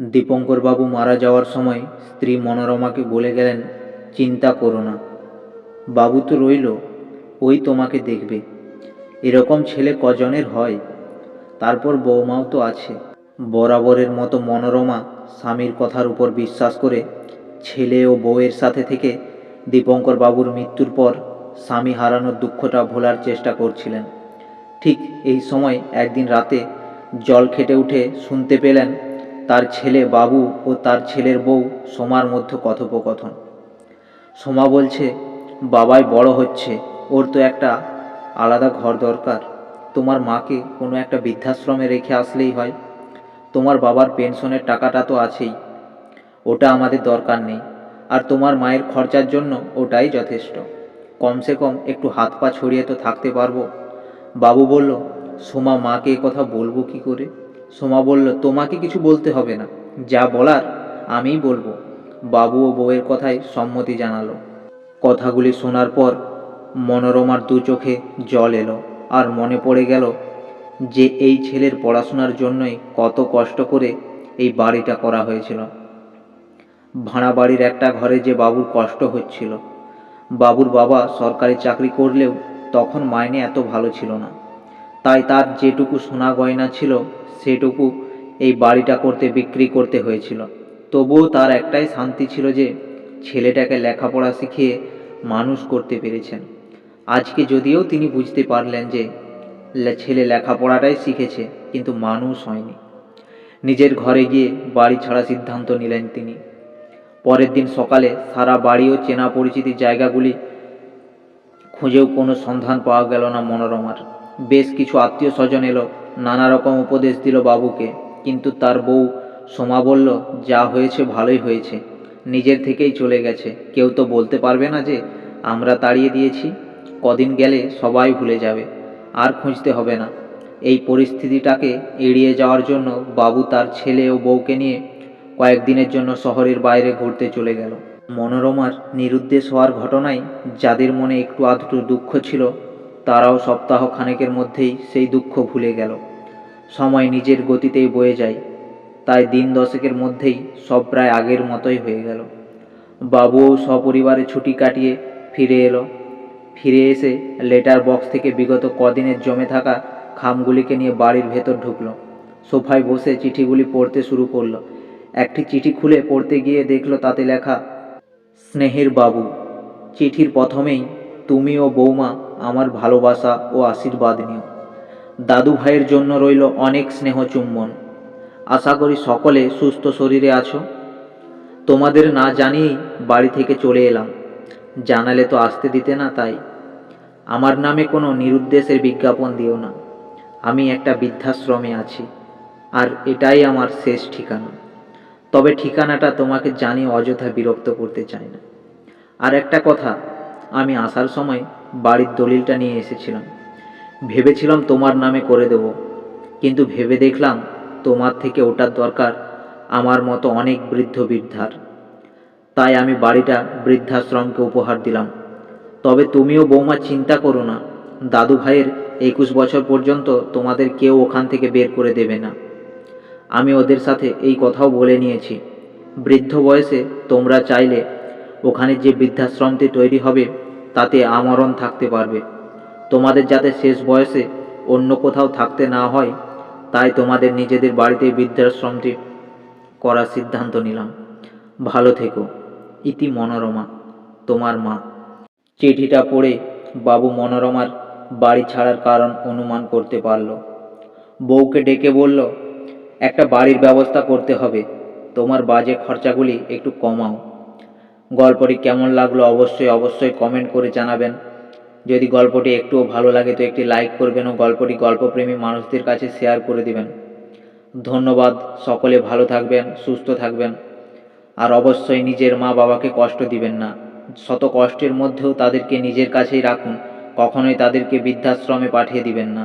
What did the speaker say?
দীপঙ্করবাবু মারা যাওয়ার সময় স্ত্রী মনোরমাকে বলে গেলেন, চিন্তা করো না। বাবু তো রইল, ওই তোমাকে দেখবে। এরকম ছেলে কজনের হয়? তারপর বৌমাও তো আছে। বরাবরের মতো মনোরমা স্বামীর কথার উপর বিশ্বাস করে ছেলে ও বউয়ের সাথে থেকে দীপঙ্কর বাবুর মৃত্যুর পর স্বামী হারানোর দুঃখটা ভোলার চেষ্টা করছিলেন। ঠিক এই সময় একদিন রাতে জল খেটে উঠে শুনতে পেলেন তার ছেলে বাবু ও তার ছেলের বউ সোমার মধ্যে কথোপকথন। সোমা বলছে, বাবাই বড় হচ্ছে, ওর তো একটা আলাদা ঘর দরকার। তোমার মাকে কোনো একটা বৃদ্ধাশ্রমে রেখে আসলেই হয়। তোমার বাবার পেনশনের টাকাটা তো আছেই। ওটা আমাদের দরকার নেই। আর তোমার মায়ের খরচার জন্য ওটাই যথেষ্ট। কমসে কম একটু হাত পা ছড়িয়ে তো থাকতে পারব। বাবু বলল, সোমা, মাকে কথা বলব কি করে? সোমা বলল, তোমাকে কিছু বলতে হবে না। যা বলার, আমিই বলব। বাবু ও বউয়ের কথায় সম্মতি জানালো। কথাগুলি শোনার পর মনোরমার দু চোখে জল এলো আর মনে পড়ে গেল যে এই ছেলের পড়াশোনার জন্যই কত কষ্ট করে এই বাড়িটা করা হয়েছিল। ভাড়া বাড়ির একটা ঘরে যে বাবুর কষ্ট হচ্ছিল। বাবুর বাবা সরকারি চাকরি করলেও তখন মাইনে এত ভালো ছিল না। তাই তার যেটুকু সোনা গয়না ছিল, সেটুকু এই বাড়িটা করতে বিক্রি করতে হয়েছিল। তবুও তার একটাই শান্তি ছিল যে, ছেলেটাকে লেখাপড়া শিখিয়ে মানুষ করতে পেরেছেন। আজকে যদিও তিনি বুঝতে পারলেন যে ছেলে লেখাপড়াটাই শিখেছে, কিন্তু মানুষ হয়নি। নিজের ঘরে গিয়ে বাড়ি ছাড়া সিদ্ধান্ত নিলেন তিনি। পরের দিন সকালে সারা বাড়ি ও চেনা পরিচিতি জায়গাগুলি খুঁজেও কোনো সন্ধান পাওয়া গেল না মনোরমার। বেশ কিছু আত্মীয় স্বজন এলো, নানা রকম উপদেশ দিল বাবুকে, কিন্তু তার বউ সোমা বলল, যা হয়েছে ভালোই হয়েছে, নিজের থেকেই চলে গেছে, কেউ তো বলতে পারবে না যে আমরা তাড়িয়ে দিয়েছি, কদিন গেলে সবাই ভুলে যাবে, আর খুঁজতে হবে না। এই পরিস্থিতিটাকে এড়িয়ে যাওয়ার জন্য বাবু তার ছেলে ও বউকে নিয়ে কয়েকদিনের জন্য শহরের বাইরে ঘুরতে চলে গেল। মনোরমার নিরুদ্দেশ হওয়ার ঘটনায় যাদের মনে একটু আধটু দুঃখ ছিল তারাও সপ্তাহ খানেকের মধ্যেই সেই দুঃখ ভুলে গেল। সময় নিজের গতিতেই বয়ে যায়, তাই দিন দশেকের মধ্যেই সব প্রায় আগের মতোই হয়ে গেল। বাবুও সপরিবারে ছুটি কাটিয়ে ফিরে এলো। ফিরে এসে লেটার বক্স থেকে বিগত কদিনের জমে থাকা খামগুলিকে নিয়ে বাড়ির ভেতর ঢুকলো। সোফায় বসে চিঠিগুলি পড়তে শুরু করল। একটি চিঠি খুলে পড়তে গিয়ে দেখল তাতে লেখা, স্নেহের বাবু, চিঠির প্রথমেই তুমি ও বৌমা আমার ভালোবাসা ও আশীর্বাদ নিও। দাদু ভাইয়ের জন্য রইল অনেক স্নেহ চুম্বন। আশা করি সকলে সুস্থ শরীরে আছো। তোমাদের না জানিয়েই বাড়ি থেকে চলে এলাম। জানালে তো আসতে দিতে না তাই। আমার নামে কোনো নিরুদ্দেশের বিজ্ঞাপন দিও না। আমি একটা বৃদ্ধাশ্রমে আছি, আর এটাই আমার শেষ ঠিকানা। তবে ঠিকানাটা তোমাকে জানিয়ে অযথা বিরক্ত করতে চাই না। আর একটা কথা, আমি আসার সময় বাড়ির দলিলটা নিয়ে এসেছিলাম। ভেবেছিলাম তোমার নামে করে দেব, কিন্তু ভেবে দেখলাম তোমার থেকে ওটার দরকার আমার মতো অনেক বৃদ্ধ বৃদ্ধার। তাই আমি বাড়িটা বৃদ্ধাশ্রমকে উপহার দিলাম। তবে তুমিও বৌমা চিন্তা করো না, দাদু ভাইয়ের একুশ বছর পর্যন্ত তোমাদের কেউ ওখান থেকে বের করে দেবে না। আমি ওদের সাথে এই কথাও বলে নিয়েছি, বৃদ্ধ বয়সে তোমরা চাইলে ওখানে যে বৃদ্ধাশ্রমটি তৈরি হবে তাতে আমরণ থাকতে পারবে। তোমাদের যাতে শেষ বয়সে অন্য কোথাও থাকতে না হয়, তাই তোমাদের নিজেদের বাড়িতে বৃদ্ধাশ্রমটি করার সিদ্ধান্ত নিলাম। ভালো থেকো। ইতি মনোরমা, তোমার মা। চিঠিটা পড়ে বাবু মনোরমার বাড়ি ছাড়ার কারণ অনুমান করতে পারল। বউকে ডেকে বলল, একটা বাড়ির ব্যবস্থা করতে হবে। তোমার বাজে খরচাগুলি একটু কমাও। গল্পটি কেমন লাগল অবশ্যই অবশ্যই কমেন্ট করে জানাবেন। যদি গল্পটি একটুও ভালো লাগে তো একটি লাইক করবেন ও গল্পটি গল্পপ্রেমী মানুষদের কাছে শেয়ার করে দিবেন। ধন্যবাদ, সকলে ভালো থাকবেন, সুস্থ থাকবেন। আর অবশ্যই নিজের মা বাবাকে কষ্ট দিবেন না। শত কষ্টের মধ্যেও তাদেরকে নিজের কাছেই রাখুন, কখনোই তাদেরকে বৃদ্ধাশ্রমে পাঠিয়ে দিবেন না।